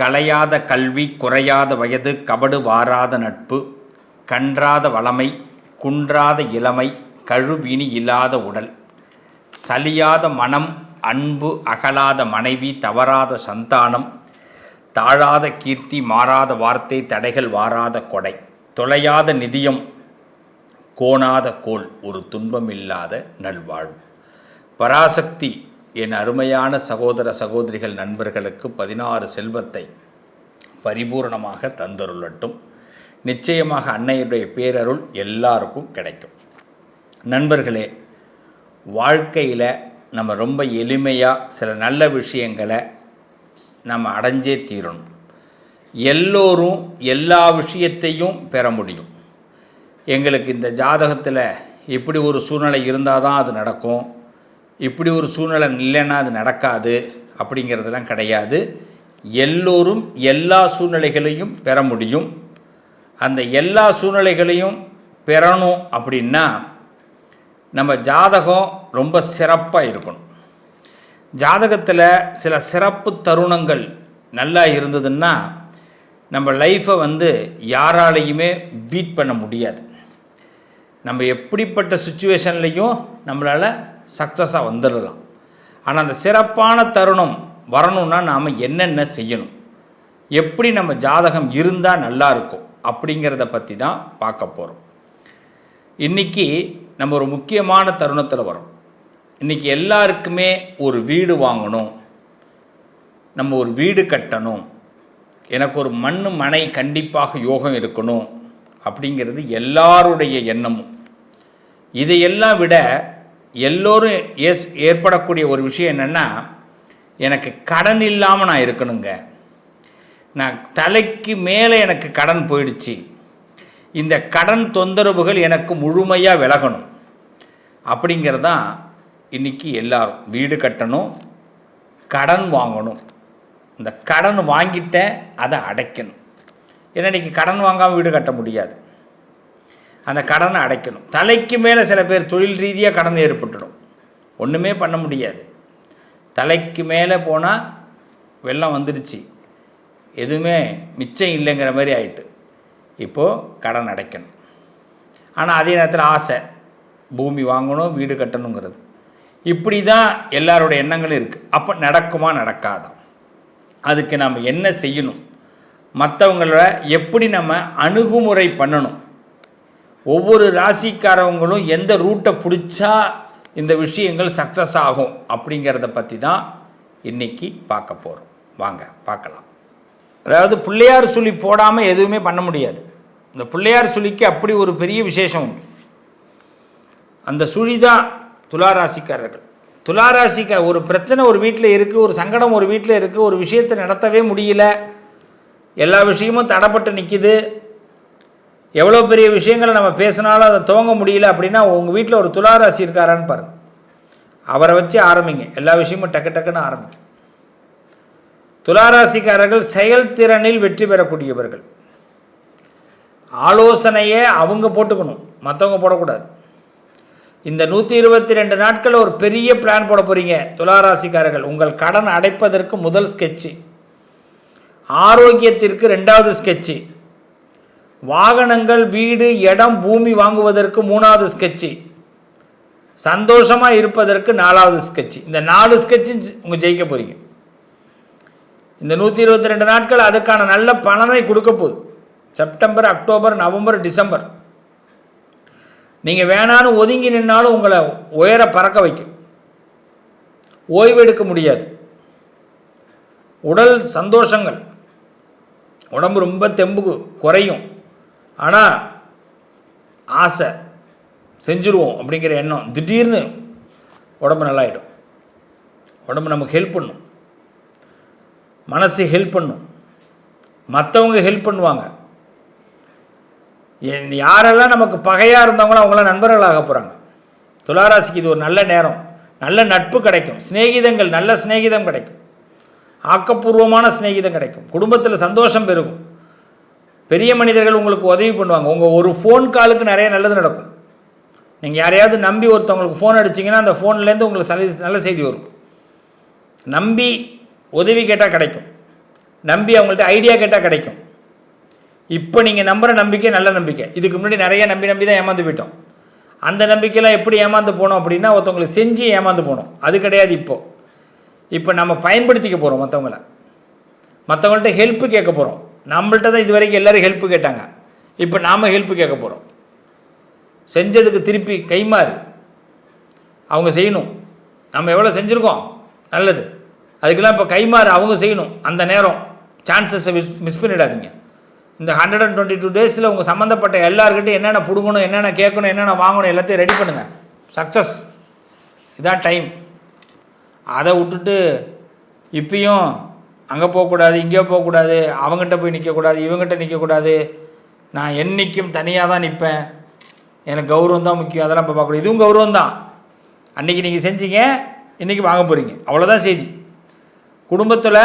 கலையாத கல்வி குறையாத வயது கபடு வாராத நட்பு கன்றாத வளமை குன்றாத இளமை கழுவினி இல்லாத உடல் சலியாத மனம் அன்பு அகலாத மனைவி தவறாத சந்தானம் தாழாத கீர்த்தி மாறாத வார்த்தை தடைகள் வாராத கொடை தொலையாத நிதியம் கோணாத கோல் ஒரு துன்பமில்லாத நல்வாழ்வு. பராசக்தி என் அருமையான சகோதர சகோதரிகள் நண்பர்களுக்கு பதினாறு செல்வத்தை பரிபூரணமாக தந்தருளட்டும். நிச்சயமாக அன்னையுடைய பேரருள் எல்லாருக்கும் கிடைக்கும். நண்பர்களே வாழ்க்கையில் நம்ம ரொம்ப எளிமையாக சில நல்ல விஷயங்களை நம்ம அடைஞ்சே தீரணும். எல்லோரும் எல்லா விஷயத்தையும் பெற முடியும். எங்களுக்கு இந்த ஜாதகத்தில் இப்படி ஒரு சூழ்நிலை இருந்தால் தான் அது நடக்கும். இப்படி ஒரு சூழ்நிலை இல்லைன்னா அது நடக்காது அப்படிங்கிறதெல்லாம் கிடையாது. எல்லோரும் எல்லா சூழ்நிலைகளையும் பெற முடியும். அந்த எல்லா சூழ்நிலைகளையும் பெறணும் அப்படின்னா நம்ம ஜாதகம் ரொம்ப சிறப்பாக இருக்கணும். ஜாதகத்தில் சில சிறப்பு தருணங்கள் நல்லா இருந்ததுன்னா நம்ம லைஃப்பை வந்து யாராலையுமே பீட் பண்ண முடியாது. நம்ம எப்படிப்பட்ட சுச்சுவேஷன்லேயும் நம்மளால் சக்ஸஸாக வந்துடலாம். ஆனால் அந்த சிறப்பான தருணம் வரணும்னா நாம் என்னென்ன செய்யணும்? எப்படி நம்ம ஜாதகம் இருந்தால் நல்லா இருக்கும்? அப்படிங்கிறத பற்றி தான் பார்க்க போகிறோம் இன்றைக்கி நம்ம ஒரு முக்கியமான தருணத்தில் வரோம் இன்றைக்கி எல்லாருக்குமே ஒரு வீடு வாங்கணும். நம்ம ஒரு வீடு கட்டணும். எனக்கு ஒரு மண் மனை கண்டிப்பாக யோகம் இருக்கணும். அப்படிங்கிறது எல்லாருடைய எண்ணமும். இதையெல்லாம் விட எல்லோரும் ஏஸ் ஏற்படக்கூடிய ஒரு விஷயம் என்னென்னா எனக்கு கடன் இல்லாமல் நான் இருக்கணுங்க. நான் தலைக்கு மேலே எனக்கு கடன் போயிடுச்சு. இந்த கடன் தொந்தரவுகள் எனக்கு முழுமையாக விலகணும். அப்படிங்கிறதான் இன்றைக்கி எல்லாரும். வீடு கட்டணும் கடன் வாங்கணும். இந்த கடன் வாங்கிட்ட அதை அடைக்கணும். ஏன்னா இன்றைக்கி கடன் வாங்காமல் வீடு கட்ட முடியாது. அந்த கடனை அடைக்கணும். தலைக்கு மேலே சில பேர் தொழில் ரீதியாக கடன் ஏற்பட்டுடும். ஒன்றுமே பண்ண முடியாது. தலைக்கு மேலே போனால் வெள்ளம் வந்துடுச்சு எதுவுமே மிச்சம் இல்லைங்கிற மாதிரி ஆயிட்டு. இப்போது கடன் அடைக்கணும். ஆனால் அதே நேரத்தில் ஆசை. பூமி வாங்கணும் வீடு கட்டணுங்கிறது. இப்படி தான் எல்லாரோட எண்ணங்களும் இருக்குது அப்போ நடக்குமா நடக்காதான் அதுக்கு நம்ம என்ன செய்யணும்? மற்றவங்கள எப்படி நம்ம அணுகுமுறை பண்ணணும்? ஒவ்வொரு ராசிக்காரவங்களும் எந்த ரூட்டை பிடிச்சா இந்த விஷயங்கள் சக்ஸஸ் ஆகும் அப்படிங்கிறத பற்றி தான் இன்றைக்கி பார்க்க போகிறோம் வாங்க பார்க்கலாம். அதாவது பிள்ளையார் சுழி போடாமல் எதுவுமே பண்ண முடியாது. இந்த பிள்ளையார் சுழிக்கு அப்படி ஒரு பெரிய விசேஷம் உண்டு. அந்த சுழி தான் துளாராசிக்காரர்கள் துளாராசிக்க ஒரு பிரச்சனை ஒரு வீட்டில் இருக்குது ஒரு சங்கடம் ஒரு வீட்டில் இருக்குது ஒரு விஷயத்தை நடத்தவே முடியல. எல்லா விஷயமும் தடைப்பட்டு நிற்கிது எவ்வளோ பெரிய விஷயங்களை நம்ம பேசினாலும் அதை துவங்க முடியல அப்படின்னா உங்கள் வீட்டில் ஒரு துளாராசி இருக்காரான்னு பாருங்கள் அவரை வச்சு ஆரம்பிங்க. எல்லா விஷயமும் டக்கு டக்குன்னு ஆரம்பிக்கும். துளாராசிக்காரர்கள் செயல்திறனில் வெற்றி பெறக்கூடியவர்கள். ஆலோசனையே அவங்க போட்டுக்கணும். மற்றவங்க போடக்கூடாது. இந்த நூற்றி இருபத்தி ரெண்டு நாட்களில் ஒரு பெரிய பிளான் போட போகிறீங்க துளாராசிக்காரர்கள். உங்கள் கடன் அடைப்பதற்கு முதல் ஸ்கெட்சு ஆரோக்கியத்திற்கு ரெண்டாவது ஸ்கெட்சு வாகனங்கள் வீடு இடம் பூமி வாங்குவதற்கு மூணாவது ஸ்கெட்சு சந்தோஷமாக இருப்பதற்கு நாலாவது ஸ்கெட்சு இந்த நாலு ஸ்கெட்சு உங்கள் ஜெயிக்க போகிறீங்க இந்த நூற்றி இருபத்தி ரெண்டு நாட்கள் அதுக்கான நல்ல பலனை கொடுக்க போகுது. September October November December. நீங்கள் வேணான்னு ஒதுங்கி நின்னாலும் உங்களை உயர பறக்க வைக்கும். ஓய்வெடுக்க முடியாது. உடல் சந்தோஷங்கள். உடம்பு ரொம்ப தெம்பு குறையும். ஆனால் ஆசை செஞ்சுருவோம் அப்படிங்கிற எண்ணம் திடீர்னு உடம்பு நல்லாயிடும். உடம்பு நமக்கு ஹெல்ப் பண்ணும். மனசு ஹெல்ப் பண்ணும். மற்றவங்க ஹெல்ப் பண்ணுவாங்க. யாரெல்லாம் நமக்கு பகையாக இருந்தவங்களோ அவங்களாம் நண்பர்களாக போகிறாங்க துளாராசிக்கு இது ஒரு நல்ல நேரம். நல்ல நட்பு கிடைக்கும். சிநேகிதங்கள் நல்ல சிநேகிதம் கிடைக்கும். ஆக்கப்பூர்வமான சிநேகிதம் கிடைக்கும். குடும்பத்தில் சந்தோஷம் பெருகும். பெரிய மனிதர்கள் உங்களுக்கு உதவி பண்ணுவாங்க. உங்கள் ஒரு ஃபோன் காலுக்கு நிறைய நல்லது நடக்கும். நீங்கள் யாரையாவது நம்பி ஒருத்தவங்களுக்கு ஃபோன் அடிச்சிங்கன்னா அந்த ஃபோன்லேருந்து உங்களுக்கு சலி நல்ல செய்தி வரும். நம்பி உதவி கேட்டால் கிடைக்கும். நம்பி அவங்கள்ட்ட ஐடியா கேட்டால் கிடைக்கும். இப்போ நீங்கள் நம்புகிற நம்பிக்கை நல்ல நம்பிக்கை. இதுக்கு முன்னாடி நிறைய நம்பி நம்பி தான் ஏமாந்து போயிட்டோம். அந்த நம்பிக்கையெல்லாம் எப்படி ஏமாந்து போனோம் அப்படின்னா ஒருத்தவங்களுக்கு செஞ்சு ஏமாந்து போனோம். அது கிடையாது இப்போது இப்போ நம்ம பயன்படுத்திக்க போகிறோம் மற்றவங்கள மற்றவங்கள்ட்ட ஹெல்ப்பு கேட்க போகிறோம் நம்மள்கிட்ட தான் இது வரைக்கும் எல்லோரும் ஹெல்ப்பு கேட்டாங்க. இப்போ நாம் ஹெல்ப்பு கேட்க போகிறோம் செஞ்சதுக்கு திருப்பி கைமாறு அவங்க செய்யணும். நம்ம எவ்வளோ செஞ்சுருக்கோம்? நல்லது. அதுக்கெல்லாம் இப்போ கைமாறு அவங்க செய்யணும். அந்த நேரம் சான்சஸை மிஸ் மிஸ் பண்ணிடாதீங்க. இந்த ஹண்ட்ரட் அண்ட் டுவெண்ட்டி டூ டேஸில் உங்கள் சம்மந்தப்பட்ட எல்லாருக்கிட்டையும் என்னென்ன பிடுங்கணும் என்னென்ன கேட்கணும் என்னென்ன வாங்கணும் எல்லாத்தையும் ரெடி பண்ணுங்கள் சக்ஸஸ் இதான் டைம் அதை விட்டுட்டு இப்பயும் அங்கே போகக்கூடாது இங்கே போகக்கூடாது அவங்ககிட்ட போய் நிற்கக்கூடாது இவங்ககிட்ட நிற்கக்கூடாது நான் என்றைக்கும் தனியாக தான் நிற்பேன் எனக்கு கௌரவம் தான் முக்கியம் அதெல்லாம் இப்போ பார்க்கக்கூடாது. இதுவும் கௌரவம் தான். அன்றைக்கி நீங்கள் செஞ்சீங்க இன்றைக்கி வாங்க போகிறீங்க அவ்வளோதான் செய்தி. குடும்பத்தில்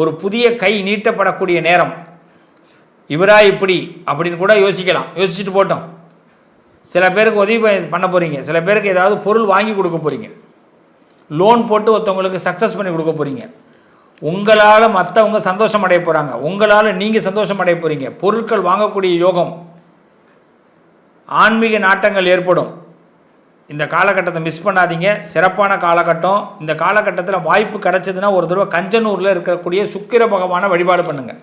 ஒரு புதிய கை நீட்டப்படக்கூடிய நேரம். இவரா இப்படி அப்படின்னு கூட யோசிக்கலாம். யோசிச்சுட்டு போட்டோம். சில பேருக்கு உதவி பண்ண போகிறீங்க சில பேருக்கு ஏதாவது பொருள் வாங்கி கொடுக்க போகிறீங்க லோன் போட்டு ஒருத்தவங்களுக்கு சக்ஸஸ் பண்ணி கொடுக்க போகிறீங்க உங்களால் மற்றவங்க சந்தோஷம் அடைய போகிறாங்க உங்களால் நீங்கள் சந்தோஷம் அடைய போகிறீங்க பொருட்கள் வாங்கக்கூடிய யோகம் ஆன்மீக நாட்டங்கள் ஏற்படும். இந்த காலகட்டத்தை மிஸ் பண்ணாதீங்க. சிறப்பான காலகட்டம். இந்த காலகட்டத்தில் வாய்ப்பு கிடச்சதுன்னா ஒரு தடவை கஞ்சனூரில் இருக்கக்கூடிய சுக்கிர பகவானை வழிபாடு பண்ணுங்கள்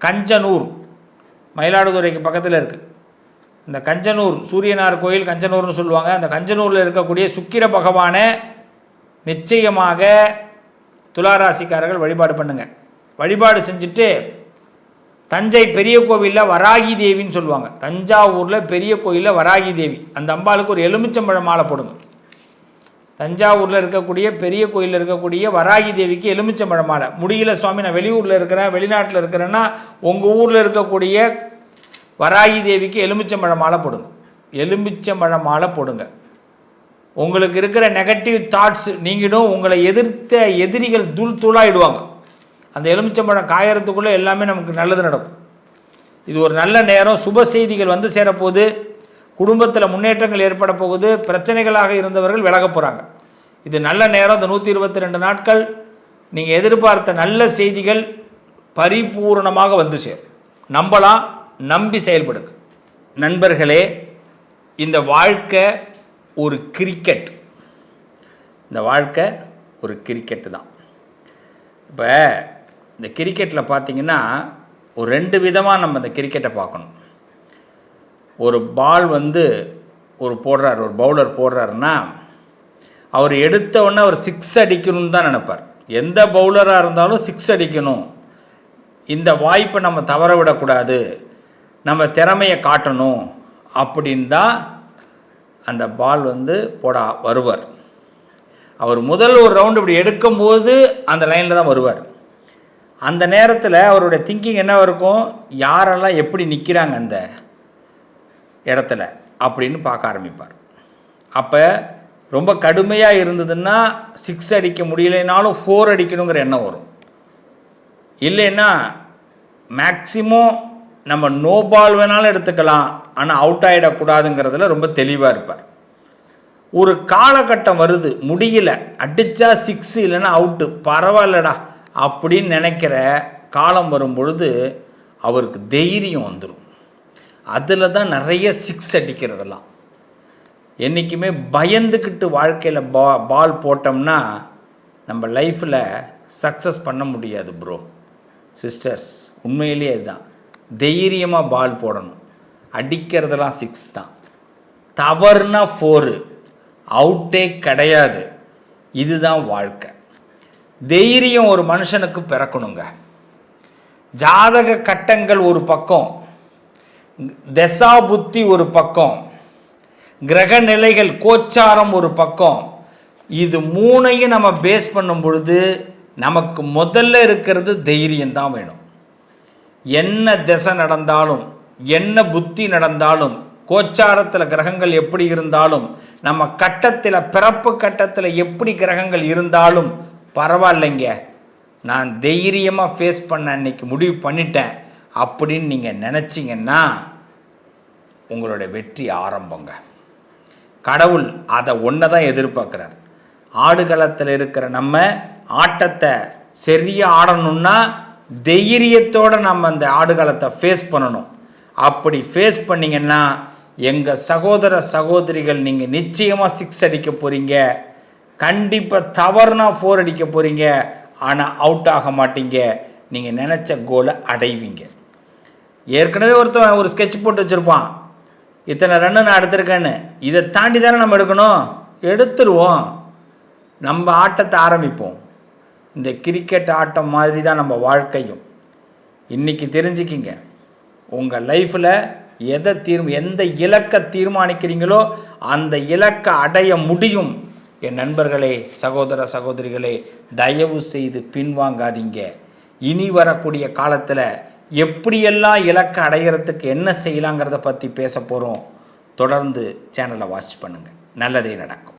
கஞ்சனூர் மயிலாடுதுறைக்கு பக்கத்தில் இருக்குது இந்த கஞ்சனூர் சூரியனார் கோயில் கஞ்சனூர்னு சொல்லுவாங்க. அந்த கஞ்சனூரில் இருக்கக்கூடிய சுக்கிர பகவானை நிச்சயமாக துளாராசிக்காரர்கள் வழிபாடு பண்ணுங்க. வழிபாடு செஞ்சுட்டு தஞ்சை பெரிய கோவிலில் வராகி தேவின்னு சொல்லுவாங்க. தஞ்சாவூரில் பெரிய கோயிலில் வராகி தேவி அந்த அம்பாளுக்கு ஒரு எலுமிச்சம்பழம் மாலை போடுங்க. தஞ்சாவூரில் இருக்கக்கூடிய பெரிய கோயிலில் இருக்கக்கூடிய வராகி தேவிக்கு எலுமிச்சம்பழம் மாலை. முடியல சுவாமி நான் வெளியூரில் இருக்கிறேன் வெளிநாட்டில் இருக்கிறேன்னா உங்கள் ஊரில் இருக்கக்கூடிய வராகி தேவிக்கு எலுமிச்சம்பழம் மாலை போடுங்க. எலுமிச்சம்பழம் மாலை போடுங்க. உங்களுக்கு இருக்கிற நெகட்டிவ் தாட்ஸ் நீங்கிடும் உங்களை எதிர்த்த எதிரிகள் தூள் தூளாகிடுவாங்க அந்த எலுமிச்சம்பழம் காயறதுக்குள்ளே எல்லாமே நமக்கு நல்லது நடக்கும். இது ஒரு நல்ல நேரம் சுப செய்திகள் வந்து சேரப்போகுது குடும்பத்தில் முன்னேற்றங்கள் ஏற்பட போகுது பிரச்சனைகளாக இருந்தவர்கள் விலக போகிறாங்க இது நல்ல நேரம் இந்த நூற்றி இருபத்தி ரெண்டு நாட்கள் நீங்கள் எதிர்பார்த்த நல்ல செய்திகள் பரிபூரணமாக வந்து சேரும். நம்பலாம் நம்பி செயல்படுங்க. நண்பர்களே இந்த வாழ்க்கை ஒரு கிரிக்கெட் இந்த வாழ்க்கை ஒரு கிரிக்கெட்டு தான். இப்போ இந்த கிரிக்கெட்டில் பார்த்தீங்கன்னா ஒரு ரெண்டு விதமாக நம்ம இந்த கிரிக்கெட்டை பார்க்கணும் ஒரு பால் வந்து ஒரு போடுறார் ஒரு பவுலர் போடுறாருன்னா அவர் எடுத்த உடனே அவர் சிக்ஸ் அடிக்கணும்னு தான் நினைப்பார். எந்த பவுலராக இருந்தாலும் சிக்ஸ் அடிக்கணும். இந்த வாய்ப்பை நம்ம தவற விடக்கூடாது. நம்ம திறமையை காட்டணும். அப்படின் தான் அந்த பால் வந்து போட வருவார். அவர் முதல் ஒரு ரவுண்டு இப்படி எடுக்கும்போது அந்த லைனில் தான் வருவார். அந்த நேரத்தில் அவருடைய திங்கிங் என்ன இருக்கும்? யாரெல்லாம் எப்படி நிற்கிறாங்க அந்த இடத்துல அப்படின்னு பார்க்க ஆரம்பிப்பார். அப்போ ரொம்ப கடுமையாக இருந்ததுன்னா சிக்ஸ் அடிக்க முடியலைனாலும் ஃபோர் அடிக்கணுங்கிற எண்ணம் வரும். இல்லைன்னா மேக்சிமம் நம்ம நோ பால் வேணாலும் எடுத்துக்கலாம் ஆனால் அவுட் ஆகிடக்கூடாதுங்கிறதுல ரொம்ப தெளிவாக இருப்பார். ஒரு காலகட்டம் வருது முடியல அடித்தா சிக்ஸ் இல்லைன்னா அவுட்டு பரவாயில்லடா அப்படின்னு நினைக்கிற காலம் வரும் பொழுது அவருக்கு தைரியம் வந்துடும் அதில் தான் நிறைய சிக்ஸ் அடிக்கிறதெல்லாம். என்றைக்குமே பயந்துக்கிட்டு வாழ்க்கையில் பா பால் போட்டோம்னா நம்ம லைஃப்பில் சக்ஸஸ் பண்ண முடியாது ப்ரோ சிஸ்டர்ஸ் உண்மையிலேயே அதுதான் தைரியமாக பால் போடணும். அடிக்கிறதெல்லாம் சிக்ஸ் தான். தவறுனா ஃபோரு அவுட்டே கிடையாது. இதுதான் வாழ்க்கை. தைரியம் ஒரு மனுஷனுக்கு பிறக்கணுங்க. ஜாதக கட்டங்கள் ஒரு பக்கம். தசா புத்தி ஒரு பக்கம். கிரக நிலைகள் கோச்சாரம் ஒரு பக்கம். இது மூணையும் நம்ம பேஸ் பண்ணும் பொழுது நமக்கு முதல்ல இருக்கிறது தைரியம் தான் வேணும். என்ன திசை நடந்தாலும் என்ன புத்தி நடந்தாலும் கோச்சாரத்தில் கிரகங்கள் எப்படி இருந்தாலும் நம்ம கட்டத்தில் பிறப்பு கட்டத்தில் எப்படி கிரகங்கள் இருந்தாலும் பரவாயில்லைங்க. நான் தைரியமாக ஃபேஸ் பண்ண அன்னைக்கு முடிவு பண்ணிட்டேன். அப்படின்னு நீங்கள் நினச்சிங்கன்னா உங்களோட வெற்றி ஆரம்பங்க. கடவுள் அதை ஒன்றை தான் எதிர்பார்க்குறார். ஆடுகளத்தில் இருக்கிற நம்ம ஆட்டத்தை சரியாக ஆடணும்னா தைரியத்தோடு நம்ம அந்த ஆடுகளத்தை ஃபேஸ் பண்ணணும். அப்படி ஃபேஸ் பண்ணிங்கன்னா எங்கள் சகோதர சகோதரிகள் நீங்கள் நிச்சயமாக சிக்ஸ் அடிக்க போகிறீங்க கண்டிப்பாக தவறுனா ஃபோர் அடிக்க போகிறீங்க ஆனால் அவுட் ஆக மாட்டீங்க. நீங்கள் நினச்ச கோலை அடைவீங்க. ஏற்கனவே ஒருத்தன் ஒரு ஸ்கெட்ச் போட்டு வச்சுருப்பான். இத்தனை ரன்னு நான் எடுத்திருக்கேன்னு. இதை தாண்டி தானே நம்ம எடுக்கணும்? எடுத்துருவோம். நம்ம ஆட்டத்தை ஆரம்பிப்போம். இந்த கிரிக்கெட் ஆட்டம் மாதிரி தான் நம்ம வாழ்க்கையும். இன்றைக்கி தெரிஞ்சுக்கிங்க உங்கள் லைஃப்பில் எதை தீர் எந்த இலக்கை தீர்மானிக்கிறீங்களோ அந்த இலக்கை அடைய முடியும். என் நண்பர்களே சகோதர சகோதரிகளே தயவு செய்து பின்வாங்காதீங்க. இனி வரக்கூடிய காலத்தில் எப்படியெல்லாம் இலக்கை அடைகிறதுக்கு என்ன செய்யலாங்கிறத பற்றி பேச போகிறோம் தொடர்ந்து சேனலை வாட்ச் பண்ணுங்கள் நல்லதே நடக்கும்.